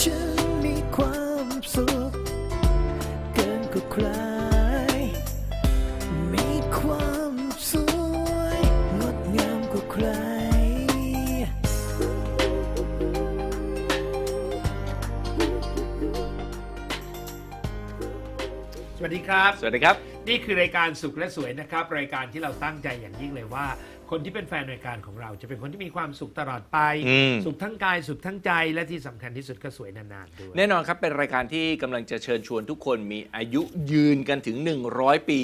ฉันมีความสุขเกินกว่าใคร มีความสวยงดงามกว่าใคร สวัสดีครับ สวัสดีครับ นี่คือรายการสุขและสวยนะครับ รายการที่เราตั้งใจอย่างยิ่งเลยว่า คนที่เป็นแฟนรายการของเราจะเป็นคนที่มีความสุขตลอดไป อืม สุขทั้งกายสุขทั้งใจและที่สำคัญที่สุดก็สวยนานๆด้วย แน่นอนครับ เป็นรายการที่กำลังจะเชิญชวนทุกคนมีอายุยืนกันถึง 100 ปี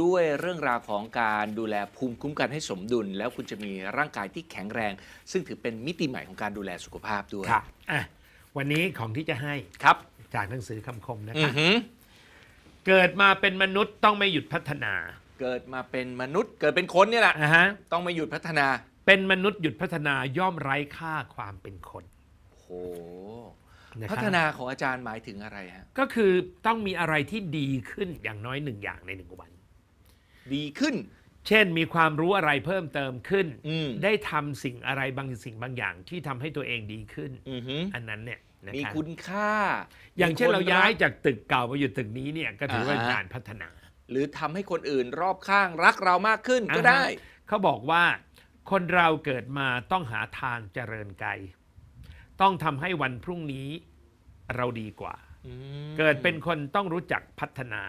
ด้วยเรื่องราวของการดูแลภูมิคุ้มกันให้สมดุล แล้วคุณจะมีร่างกายที่แข็งแรง ซึ่งถือเป็นมิติใหม่ของการดูแลสุขภาพด้วยค่ะอะวันนี้ของที่จะให้ครับจากหนังสือคำคมนะอืคะ อหือ เกิดมาเป็นมนุษย์ต้องไม่หยุดพัฒนา เกิดมาเป็นมนุษย์เกิดเป็นคนเนี่ยแหละอะฮะต้องไม่หยุดพัฒนาเป็นมนุษย์หยุดพัฒนาย่อมไร้ค่าความเป็นคนโอ้โหนะครับพัฒนาของอาจารย์หมายถึงอะไรฮะก็คือต้องมีอะไรที่ดีขึ้นอย่างน้อยหนึ่งอย่างในหนึ่งวัน ดีขึ้น เช่นมีความรู้อะไรเพิ่มเติมขึ้น อืมได้ทำสิ่งอะไรบางสิ่งบางอย่างที่ทำให้ตัวเองดีขึ้น อือหืออันนั้นเนี่ยนะมีครับคุณค่าอย่างเช่นมีคเราย้ายกจากตึกเก่ามาอยู่ตึกนี้เนี่ยก็ถือว่าอ่าฮะการพัฒนา หรือทำให้คนอื่นรอบข้างรักเรามากขึ้นก็ได้อ่าฮะเขาบอกว่าคนเราเกิดมาต้องหาทางเจริญไกล ต้องทำให้วันพรุ่งนี้เราดีกว่าอืมเกิดเป็นคนต้องรู้จักพัฒนา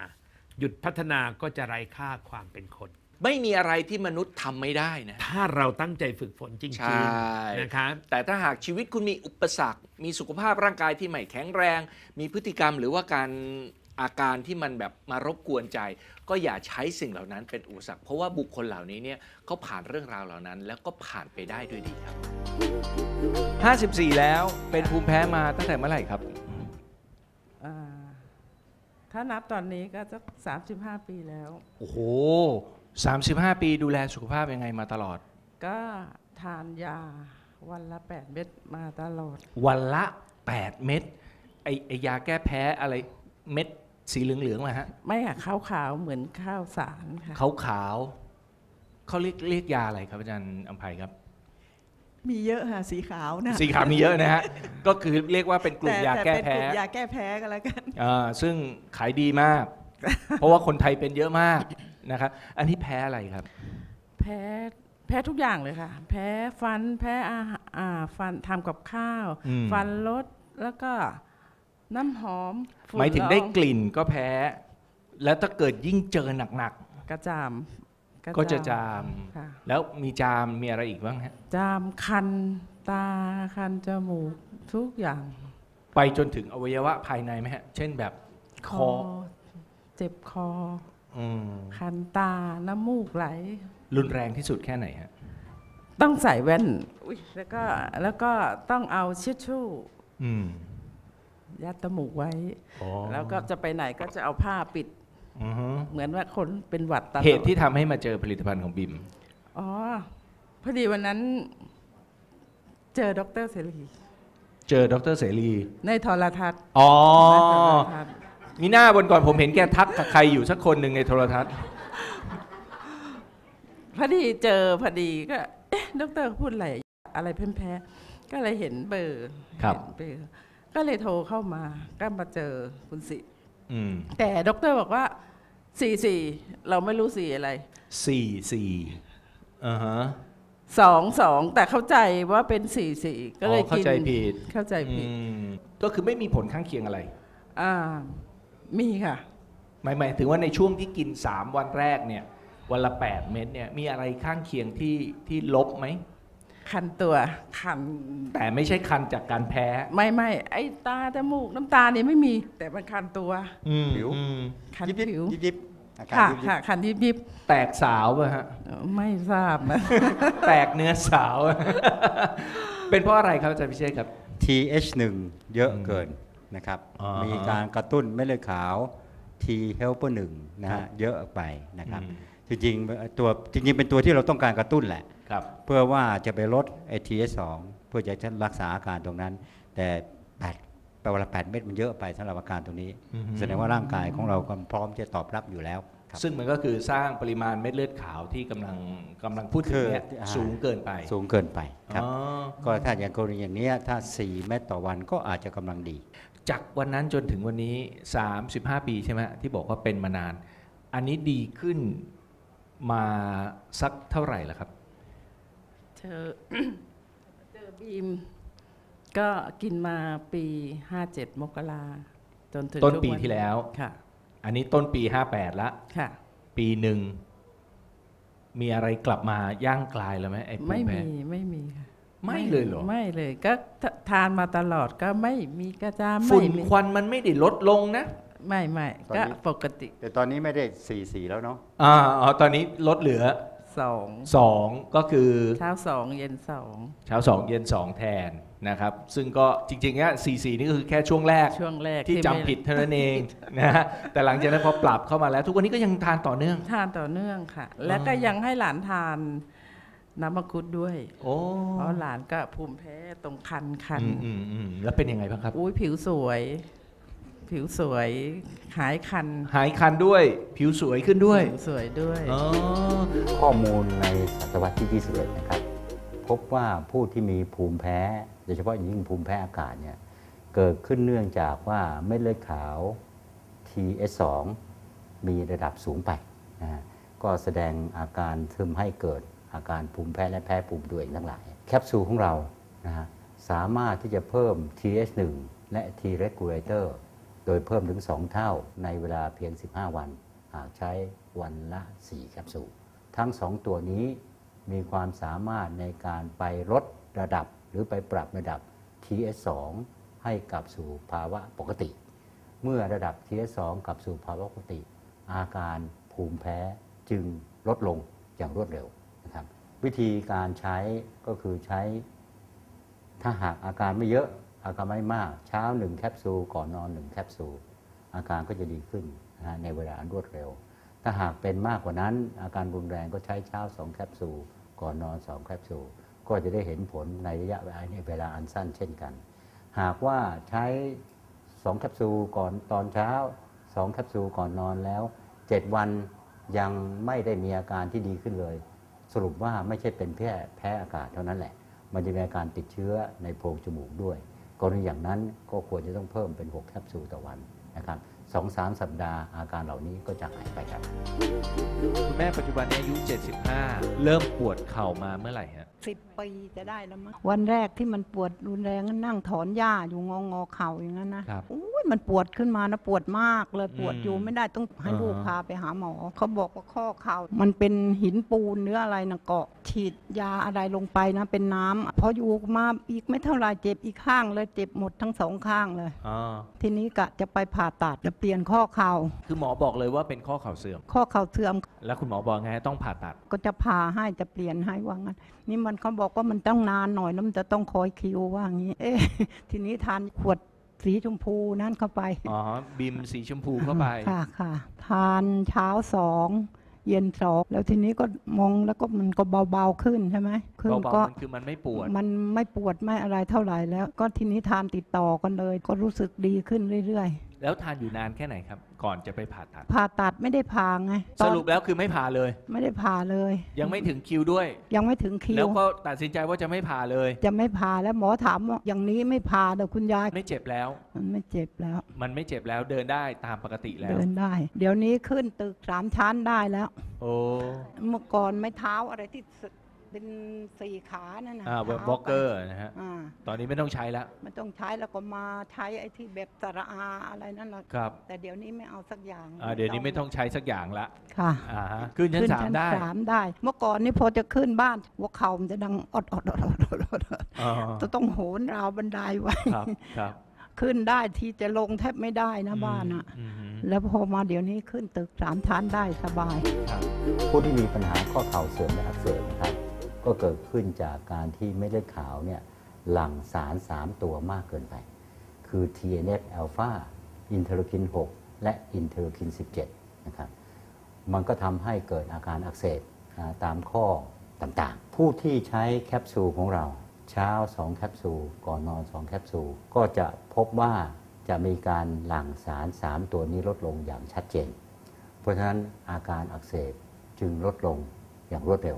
หยุดพัฒนาก็จะไร้ค่าความเป็นคน ไม่มีอะไรที่มนุษย์ทำไม่ได้นะ ถ้าเราตั้งใจฝึกฝนจใช่ริงๆนะครับแต่ถ้าหากชีวิตคุณมีอุปสรรค มีสุขภาพร่างกายที่ไม่แข็งแรง มีพฤติกรรมหรือว่าการ อาการที่มันแบบมารบกวนใจ ก็อย่าใช้สิ่งเหล่านั้นเป็นอุปสรรคเพราะว่าบุคคลเหล่านี้เนี่ยเขาผ่านเรื่องราวเหล่านั้น แล้วก็ผ่านไปได้ด้วยดีครับ 54 แล้วเป็นภูมิแพ้มาตั้งแต่เมื่อไหร่ครับอ่าถ้านับตอนนี้ก็สักสามสิบห้าปีแล้ว โอ้โห 35 ปีดูแลสุขภาพยังไงมาตลอด ก็ทานยาวันละ 8 เม็ดมาตลอด วันละ 8 เม็ดไอไอยาแก้แพ้อะไรเม็ด สีเหลืองๆมาฮะไม่ค่ะขาวขาวๆเหมือนข้าวสารค่ะขาวขาวๆเขาเรียกเรียกยาอะไรครับอาจารย์อัมภัยครับ มีเยอะค่ะสีขาวนะสีขาวมีเยอะนะฮะ ก็คือเรียกว่าเป็นกลุ่มยาแก้เป็นแพ้กลุ่มยาแก้แพ้กันแล้วกันอ่าซึ่งขายดีมาก เพราะว่าคนไทยเป็นเยอะมากนะครับ อันนี้แพ้อะไรครับ แพ้แพ้ทุกอย่างเลยค่ะ แพ้ฟันแพ้อาหารอ่าฟันทำกับข้าวอืมฟันลดแล้วก็ น้ำหอมฝุ่นหมายถึงได้ละอองกลิ่นก็แพ้ แล้วถ้าเกิดยิ่งเจอหนักกระจามๆก็จะจาม ค่ะ แล้วมีจามมีอะไรอีกบ้างฮะ จามคันตาคันจมูกทุกอย่าง ไปจนถึงอวัยวะภายในไหมฮะ เช่นแบบคอ เจ็บคอ อืมคันตาน้ำมูกไหล รุนแรงที่สุดแค่ไหนฮะ ต้องใส่แว่นอุ๊ยแล้วก็แล้วก็ต้องเอาเช็ดชู่อืม ยัดจมูกไว้อ๋อแล้วก็จะไปไหนก็จะเอาผ้าปิดอือฮึเหมือนว่าคนเป็นหวัดตลอดเหตุที่ทำให้มาเจอผลิตภัณฑ์ของบิมอ๋อพอดีวันนั้น เจอดรเสรีเจอดรเสรี ในโทรทัศน์อ๋อในโทรทัศน์มีหน้าบนก่อนผมเห็นแกทักกับใครอยู่สักคนหนึ่งในโทรทัศน์พอดีเจอพอดีก็เอ๊ะดรพูดอะไรอะไรแพ้ๆก็เลยเห็นเบอร์ครับเห็นเบอร์ ก็เลยโทรเข้ามาก็มาเจอคุณสิอืมแต่ดรบอกว่าสี่สี่เราไม่รู้สี่อะไรสี่สี่อ่าฮะสองสองแต่เข้าใจว่าเป็นสี่สี่ก็เลยอ๋อเข้ากินใจผิดเข้าใจผิดอืมก็คือไม่มีผลข้างเคียงอะไร อ่า มีค่ะหมายหมายถึงว่าในช่วงที่กิน3วันแรกเนี่ย วันละ8เม็ดเนี่ยมีอะไรข้างเคียงที่ที่ลบไหม คันตัวคันแต่ไม่ใช่คันจากการแพ้ ไม่ไม่ไอ้ตาจมูกน้ำตาเนี่ยไม่มี แต่มันคันตัวอืมผิวอืมคันยิบยิบผิวยิบยิบอาการค่ะยิบยิบค่ะคันยิบยิบแตกสาวป่ะฮะเอ่อไม่ทราบนะแตกเนื้อสาว เป็นเพราะอะไรครับอาจารย์พิเชษครับ TH1 เยอะเกินนะครับอ่ามีมีการกระตุ้นเม็ดเลือดขาว T helper 1นะครัฮะบเยอะไปนะครับอืมจริงๆตัวจริงๆเป็นตัวที่เราต้องการกระตุ้นแหละ ครับเพื่อว่าจะไปลดไอ้ TH2 เพื่อจะรักษาอาการตรงนั้น แต่แปดแปลว่า8เม็ดมันเยอะไปสำหรับอาการตรงนี้อือฮึแสดงว่าร่างกายของเราก็พร้อมจะตอบรับอยู่แล้วครับซึ่งมันก็คือสร้างปริมาณเม็ดเลือดขาวที่กำลังกำลังพูดถึงเนี่ยคืออ่าสูงเกินไป สูงเกินไปครับอ๋อก็ถ้าอย่างกรณีอย่างเนี้ยถ้า 4 เม็ดต่อวันก็อาจจะกำลังดี จากวันนั้นจนถึงวันนี้ 35 ปีใช่ไหมที่บอกว่าเป็นมานาน อันนี้ดีขึ้นมาสักเท่าไหร่ละครับ เจอเจอบีม ก็กินมาปีห้าเจ็ดมกราจนถึงต้นทุกปีวัที่แล้ว ค่ะ อันนี้ต้นปี 58ละค่ะ ปีหนึ่ง มีอะไรกลับมาย่างกลายแล้วไหมไอ้ภูไม่มิแพ้มีไม่มีค่ะ ไม่เลยเหรอ ไม่เลยก็ททานมาตลอดก็ไม่มีกระจามฝุ่นไม่มีควันมันไม่ได้ลดลงนะ ไม่ไม่ตอนก็นี้ปกติ แต่ตอนนี้ไม่ได้4 4แล้วเนาะ อ่าอ๋อตอนนี้ลดเหลือ สอง2ก็คือเช้าสองเย็นสองเช้า2เย็น2แทนนะครับ ซึ่งก็จริงๆเนี่ย44นี่ก็คือแค่ช่วงแรกช่วงแรกที่จำไม่ผิดเท่านั้นเองนะฮะแต่หลังจากนั้นพอปรับเข้ามาแล้ว ทุกวันนี้ก็ยังทานต่อเนื่อง ทานต่อเนื่องค่ะ แล้วก็ยังให้หลานทานน้ำมังคุดด้วย โอ้เพราะหลานก็ภูมิแพ้ตรงคันคันอืมอืมอืมแล้วเป็นยังไงบ้างครับ อุ้ยผิวสวย ผิวสวยหายคันหายคันด้วยผิวสวยขึ้นด้วย ผิวสวยด้วย อ๋อ ข้อมูลในศตวรรษที่ 21 นะครับ พบว่าผู้ที่มีภูมิแพ้โดยเฉพาะอย่างยิ่งภูมิแพ้อากาศเนี่ยเกิดขึ้นเนื่องจากว่าเม็ดเลือดขาว TS2 มีระดับสูงไปนะฮะก็แสดงอาการทึมให้เกิดอาการภูมิแพ้และแพ้ภูมิตัวเองทั้งหลาย แคปซูลของเรานะฮะสามารถที่จะเพิ่ม TH1 และ T regulator โดยเพิ่มถึง 2 เท่าในเวลาเพียง 15 วัน หากใช้วันละ 4 แคปซูล ทั้ง 2 ตัวนี้มีความสามารถในการไปลดระดับหรือไปปรับระดับ TS2 ให้กลับสู่ภาวะปกติ เมื่อระดับ TS2 กลับสู่ภาวะปกติ อาการภูมิแพ้จึงลดลงอย่างรวดเร็วนะครับวิธีการใช้ก็คือใช้ ถ้าหากอาการไม่เยอะ อาการไม่มากเช้าหนึ่งแคปซูลก่อนนอนหนึ่งแคปซูลอาการก็จะดีขึ้นนะในเวลาอันรวดเร็ว ถ้าหากเป็นมากกว่านั้น อาการรุนแรงก็ใช้เช้า2แคปซูลก่อนนอน2แคปซูลก็จะได้เห็นผลในระยะเวลาในเวลาอันสั้นเช่นกัน หากว่าใช้2แคปซูลก่อนตอนเช้า2แคปซูลก่อนนอนแล้ว7วันยังไม่ได้มีอาการที่ดีขึ้นเลย สรุปว่าไม่ใช่เป็นแค่แพ้อากาศเท่านั้นแหละ มันจะมีอาการติดเชื้อในโพรงจมูกด้วย กรณีอย่างนั้นก็ควรจะต้องเพิ่มเป็น 6 แคปซูลต่อวันนะครับสองสามสัปดาห์อาการเหล่านี้ก็จะหายไปครับ คุณแม่ปัจจุบันนี้อายุ 75 เริ่มปวดเข่ามาเมื่อไหร่ฮะ สิบปีจะได้แล้วมั้งวันแรกที่มันปวดรุนแรงก็นั่งถอนหญ้าอยู่งองอๆเข่าอย่างนั้นนะครับอุ้ยมันปวดขึ้นมานะปวดมากเลยปวดอืมอยู่ไม่ได้ต้องให้อ่าฮะลูกพาไปหาหมอ เขาบอกว่าข้อเข่ามันเป็นหินปูนเนื้ออะไรนะเกาะ ฉีดยาอะไรลงไปนะเป็นน้ำพออยู่มาอีกไม่เท่าไหรเจ็บอีกข้างเลยเจ็บหมดทั้งสองข้างเลยอ๋อทีนี้กะจะไปผ่าตัดจะเปลี่ยนข้อเข่าคือหมอบอกเลยว่าเป็นข้อเข่าเสื่อม ข้อเข่าเสื่อม แล้วคุณหมอบอกไงต้องผ่าตัดก็จะผ่าให้จะเปลี่ยนให้ว่างั้นนี่มันเขาบอกว่ามันต้องนานหน่อยแล้วมันจะต้องคอยคิวว่างี้ เอ๊ะทีนี้ทานขวดสีชมพูนั่นเข้าไป อ๋อ บิมสีชมพูเข้าไป ค่ะค่ะ ทานเช้าสองเย็นสองแล้วทีนี้ก็มองแล้วก็มันก็เบาๆขึ้นใช่ไหมขึ้นเบาก็ๆมันคือมันไม่ปวด มันไม่ปวดไม่อะไรเท่าไหร่แล้ว ก็ทีนี้ทานติดต่อกันเลย ก็รู้สึกดีขึ้นเรื่อย แล้วทานอยู่นานแค่ไหนครับ ก่อนจะไปผ่าตัดๆผ่าตัดไม่ได้ผ่าไงตสอนรุปแล้วคือไม่ผ่าเลย ไม่ได้ผ่าเลย ยังไม่ถึงคิวด้วย ยังไม่ถึงคิแล้ววก็ตัดสินใจว่าจะไม่ผ่าเลย จะไม่ผ่าแล้วหมอถามว่าอย่างนี้ไม่ผ่าเดี๋ยวคุณยายไม่เจ็บแล้ว มันไม่เจ็บแล้ว มันไม่เจ็บแล้วเดินได้ตามปกติแล้ว เดินได้ เดี๋ยวนี้ขึ้นตึกสามชั้นได้แล้ว โอ้เมื่อก่อนไม่เท้าอะไรที่ส เป็นสี่ขานั่นนะอ่าท้บล็อกเกอร์นะฮะ อ่าตอนนี้ไม่ต้องใช้แล้วไม่ต้องใช้แล้วก็มาใช้ไอ้ที่แบบสระอาอะไรนั่นแหละครับ แต่เดี๋ยวนี้ไม่เอาสักอย่างอ่าเดี๋ยวนี้ไม่ต้องใช้สักอย่างละค่ะอ่าฮะขึ้นชั้นสามได้สามได้ เมื่อก่อนนี่พอจะขึ้นบ้านหัวเข่ามันจะดังอดอดอดอดอดอดอดอ๋อจะต้องโหนราวบันไดไว้ ครับครับ ขึ้นได้ทีจะลงแทบไม่ได้นะบ้านอะอืมอืมแล้วพอมาเดี๋ยวนี้ขึ้นตึกสามชั้นได้สบาย ครับ ผู้ที่มีปัญหาข้อเข่าเสื่อมและอักเสบนะครับ ก็เกิดขึ้นจากการที่เม็ดเลือดขาวเนี่ยหลั่งสาร 3 ตัวมากเกินไป คือ TNF อ l p h a อินเทอร์คิน 6 และอินเทอร์คิน 17 นะครับ มันก็ทำให้เกิดอาการอักเสบตามข้อต่างๆ ผู้ที่ใช้แคปซูลของเราเช้า 2 แคปซูล ก่อนนอน 2 แคปซูล ก็จะพบว่าจะมีการหลั่งสาร 3 ตัวนี้ลดลงอย่างชัดเจน เพราะฉะนั้นอาการอักเสบจึงลดลงอย่างรวดเร็ว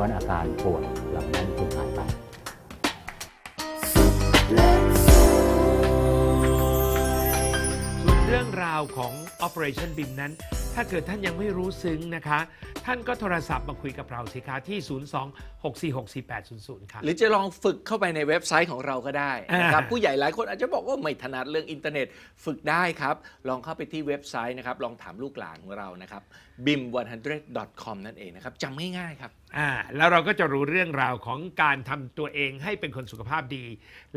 รับเพราะอาการปวดเหล่านั้นจึงหายไปส่วนเรื่องราวของ Operation BIM นั้น ถ้าเกิดท่านยังไม่รู้ซึ้งนะคะ ท่านก็โทรศัพท์มาคุยกับเราสิคะที่ 026464800 ค่ะ หรือจะลองฝึกเข้าไปในเว็บไซต์ของเราก็ได้นะครับอ่าผู้ใหญ่หลายคนอาจจะบอกว่าไม่ถนัดเรื่องอินเทอร์เน็ตฝึกได้ครับ ลองเข้าไปที่เว็บไซต์นะครับ ลองถามลูกหลานของเรานะครับ bim100.com นั่นเองนะครับจำง่ายๆครับอ่าแล้วเราก็จะรู้เรื่องราวของการทำตัวเองให้เป็นคนสุขภาพดี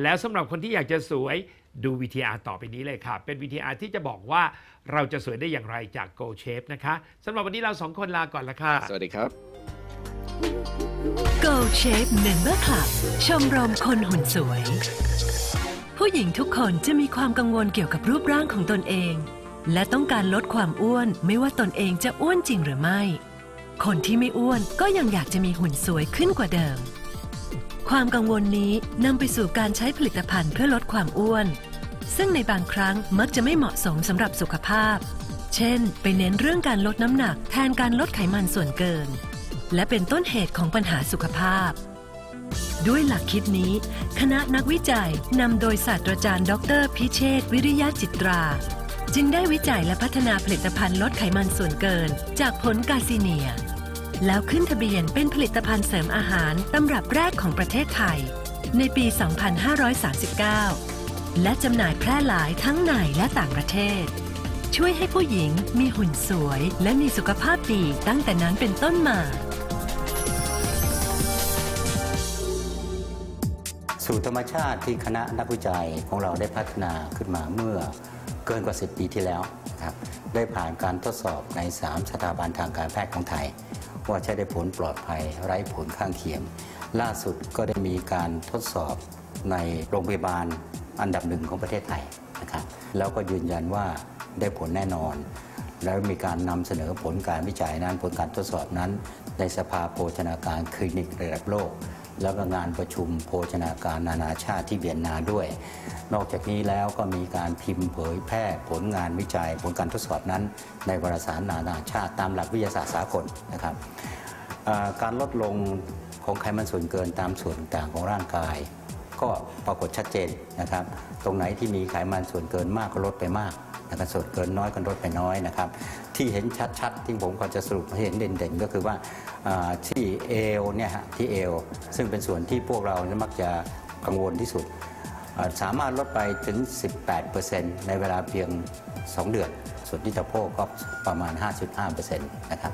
แล้วสำหรับคนที่อยากจะสวย ดู VTR ต่อไปนี้เลยค่ะ เป็น VTR ที่จะบอกว่าเราจะสวยได้อย่างไรจาก Go Shape นะคะสำหรับวันนี้เราสองคนลาก่อนละค่ะ สวัสดีครับ Gold Shape Member Club ชมรมคนหุ่นสวย ผู้หญิงทุกคนจะมีความกังวลเกี่ยวกับรูปร่างของตนเอง และต้องการลดความอ้วนไม่ว่าตนเองจะอ้วนจริงหรือไม่ คนที่ไม่อ้วนก็ยังอยากจะมีหุ่นสวยขึ้นกว่าเดิม ความกังวลนี้นำไปสู่การใช้ผลิตภัณฑ์เพื่อลดความอ้วน ซึ่งในบางครั้งมักจะไม่เหมาะสมสำหรับสุขภาพ เช่น ไปเน้นเรื่องการลดน้ำหนักแทนการลดไขมันส่วนเกิน และเป็นต้นเหตุของปัญหาสุขภาพ ด้วยหลักคิดนี้ คณะนักวิจัยนำโดยศาสตราจารย์ ดร พิเชษวิริยะจิตรา จึงได้วิจัยและพัฒนาผลิตภัณฑ์ลดไขมันส่วนเกิน จากผลกาซิเนีย แล้วขึ้นทะเบียนเป็นผลิตภัณฑ์เสริมอาหารตำรับแรกของประเทศไทย ในปี 2539 และจำหน่ายแพร่หลายทั้งในและต่างประเทศ ช่วยให้ผู้หญิงมีหุ่นสวย และมีสุขภาพดีตั้งแต่นั้นเป็นต้นมาสูตรธรรมชาติที่คณะนักวิจัยของเราได้พัฒนาขึ้นมาเมื่อเกินกว่า 10 ปีที่แล้วนะครับได้ผ่านการทดสอบใน 3 สถาบันทางการแพทย์ของไทย ว่าใช้ได้ผลปลอดภัยไร้ผลข้างเคียง ล่าสุดก็ได้มีการทดสอบในโรงพยาบาลอันดับหนึ่งของประเทศไทยนะครับแล้วก็ยืนยันว่าได้ผลแน่นอน แล้วมีการนำเสนอผลการวิจัยนั้นผลการทดสอบนั้น ในสภาโภชนาการคลินิกระดับโลก แล้วก็งานประชุมโภชนาการนานาชาติที่เวียนนาด้วย นอกจากนี้แล้วก็มีการพิมพ์เผยแพร่ผลงานวิจัยผลการทดสอบนั้น ในวารสารนานาชาติตามหลักวิทยาศาสตร์สากลนะครับการลดลงของไขมันส่วนเกินตามส่วนต่างของร่างกาย ก็ปรากฏชัดเจนนะครับ ตรงไหนที่มีไขมันส่วนเกินมากก็ลดไปมาก นะครับส่วนเกินน้อยกันลดไปน้อยนะครับ ที่เห็นชัดๆ ที่ผมก็จะสรุปให้เห็นเด่นๆ ก็คือว่าที่เอวเนี่ยฮะที่เอวซึ่งเป็นส่วนที่พวกเรามักจะกังวลที่สุด สามารถลดไปถึง 18%ในเวลาเพียง 2 เดือน ส่วนที่สะโพกก็ประมาณ 5.5%นะครับ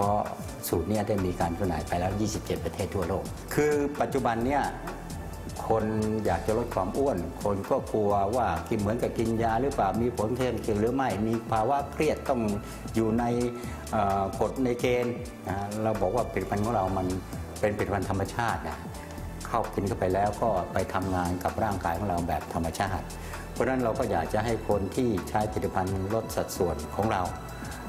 ราะสูตรนี้ได้มีการจำหน่ายไปแล้ว 27 ประเทศทั่วโลก คือปัจจุบันเนี่ยคนอยากจะลดความอ้วน คนก็กลัวว่ากินเหมือนกับกินยาหรือเปล่า มีผลข้างเคียงหรือไม่ มีภาวะเครียดต้องอยู่ในกฎในเกณฑ์นเราบอกว่าผลิตภัณฑ์ของเรามันเป็นผลิตภัณฑ์ธรรมชาตินะเข้ากินเข้าไปแล้วก็ไปทำงานกับร่างกายของเราแบบธรรมชาติ เพราะฉะนั้นเราก็อยากจะให้คนที่ใช้ผลิตภัณฑ์ลดสัดส่วนของเรา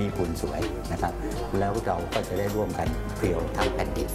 มีหุ่นสวยนะครับ แล้วเราก็จะได้ร่วมกันเปลี่ยวทั้งแผ่นดิน